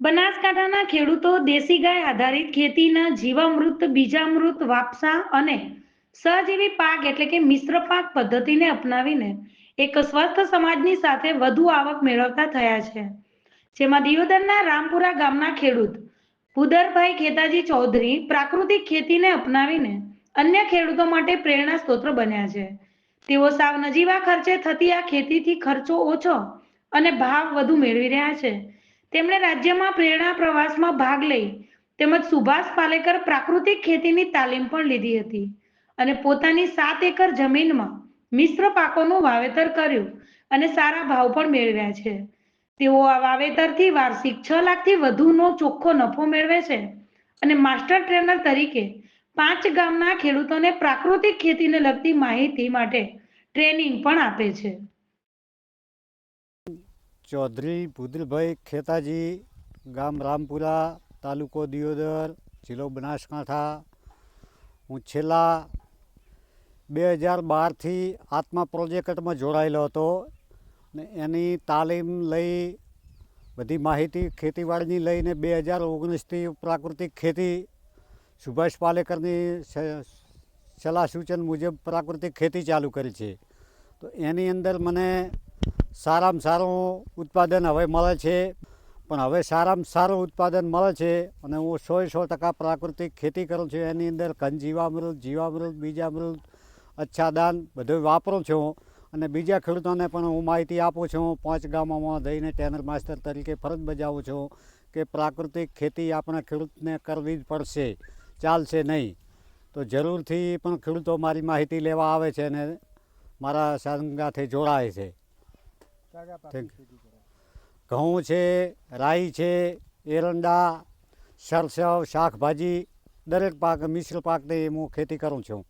બનાસકાંઠાના ખેડૂતો દેશી ગાય આધારિત ખેતીના જીવામૃત, બીજામૃત, વાપસા અને સહજીવી પાક એટલે કે મિશ્ર પાક પદ્ધતિને અપનાવીને એક સ્વસ્થ સમાજની સાથે વધુ આવક મેળવતા થયા છે. જેમાં દિયોદરના રામપુરા ગામના ખેડૂત ભૂદરભાઈ ખેતાજી ચૌધરી પ્રાકૃતિક ખેતીને અપનાવીને અન્ય ખેડૂતો માટે પ્રેરણા સ્ત્રોત બન્યા છે. તેઓ સાવ નજીવા ખર્ચે થતી આ ખેતીથી ખર્ચો ઓછો અને ભાવ વધુ મેળવી રહ્યા છે. તેમણે રાજ્યમાં પ્રેરણા પ્રવાસમાં ભાગ લઈ તેમજ સુભાષ પાલેકર પ્રાકૃતિક ખેતીની તાલીમ પણ લીધી હતી અને પોતાની સાત એકર જમીનમાં મિશ્ર પાકોનું વાવેતર કર્યું અને સારા ભાવ પણ મેળવ્યા છે. તેઓ આ વાવેતરથી વાર્ષિક છ લાખથી વધુનો ચોખ્ખો નફો મેળવે છે અને માસ્ટર ટ્રેનર તરીકે પાંચ ગામના ખેડૂતોને પ્રાકૃતિક ખેતીને લગતી માહિતી માટે ટ્રેનિંગ પણ આપે છે. ચૌધરી ભૂદલભાઈ ખેતાજી, ગામ રામપુરા, તાલુકો દિયોદર, જિલ્લો બનાસકાંઠા. હું છેલ્લા બે હજાર બારથી આત્મા પ્રોજેક્ટમાં જોડાયેલો હતો ને એની તાલીમ લઈ, બધી માહિતી ખેતીવાડીની લઈને બે હજાર ઓગણીસથી પ્રાકૃતિક ખેતી, સુભાષ પાલેકરની સલાહ સૂચન મુજબ પ્રાકૃતિક ખેતી ચાલુ કરી છે. તો એની અંદર મને સારામાં સારું ઉત્પાદન હવે મળે છે. પણ હવે સારામાં સારું ઉત્પાદન મળે છે અને હું સો સો ટકા પ્રાકૃતિક ખેતી કરું છું. એની અંદર ઘન, જીવામૃત જીવામૃત, બીજામૃત, અચ્છાદાન બધું વાપરું છું. અને બીજા ખેડૂતોને પણ હું માહિતી આપું છું. પાંચ ગામોમાં જઈને ટેનર માસ્ટર તરીકે ફરજ બજાવું છું કે પ્રાકૃતિક ખેતી આપણા ખેડૂતને કરવી જ પડશે. ચાલશે નહીં. તો જરૂરથી પણ ખેડૂતો મારી માહિતી લેવા આવે છે અને મારા સંગાથે જોડાય છે. ઘઉં છે રાઈ છે એરંડા સરસવ શાકભાજી દરેક પાક મિશ્ર પાકની હું ખેતી કરું છું.